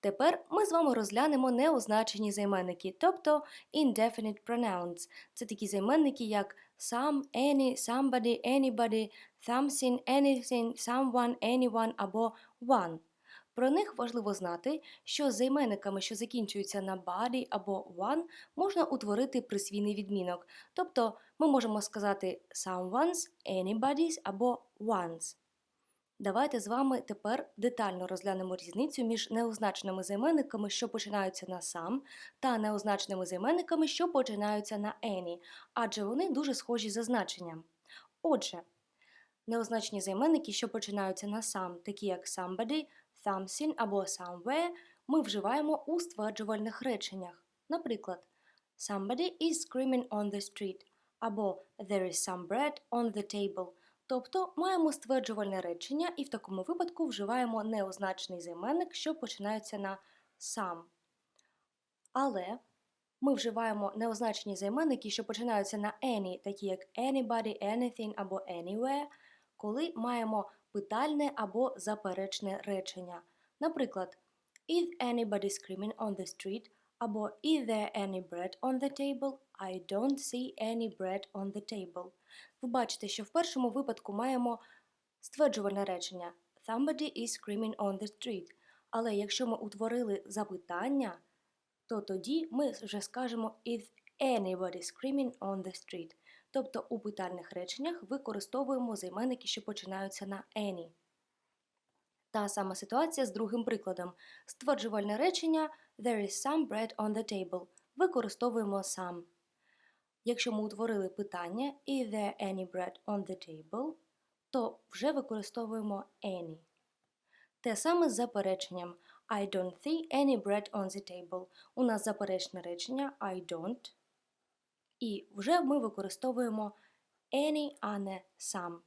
Тепер ми з вами розглянемо неозначені займенники, тобто indefinite pronouns. Це такі займенники, як some, any, somebody, anybody, something, anything, someone, anyone або one. Про них важливо знати, що з займенниками, що закінчуються на body або one, можна утворити присвійний відмінок. Тобто ми можемо сказати someone's, anybody's або one's. Давайте з вами тепер детально розглянемо різницю між неозначеними займенниками, що починаються на сам, та неозначеними займенниками, що починаються на any, адже вони дуже схожі за значенням. Отже, неозначені займенники, що починаються на сам, такі як somebody, something або somewhere, ми вживаємо у стверджувальних реченнях. Наприклад, somebody is screaming on the street або there is some bread on the table. Тобто маємо стверджувальне речення і в такому випадку вживаємо неозначений займенник, що починається на сам. Але ми вживаємо неозначені займенники, що починаються на any, такі як anybody, anything або anywhere, коли маємо питальне або заперечне речення. Наприклад, Is anybody screaming on the street? Або Is there any bread on the table? I don't see any bread on the table. Ви бачите, що в першому випадку маємо стверджувальне речення Somebody is screaming on the street. Але якщо ми утворили запитання, то тоді ми вже скажемо Is anybody screaming on the street? Тобто у питальних реченнях використовуємо займенники, що починаються на any. Та сама ситуація з другим прикладом. Стверджувальне речення There is some bread on the table. Використовуємо some. Якщо ми утворили питання Is there any bread on the table, то вже використовуємо any. Те саме з запереченням I don't see any bread on the table. У нас заперечне речення I don't. І вже ми використовуємо any, а не some.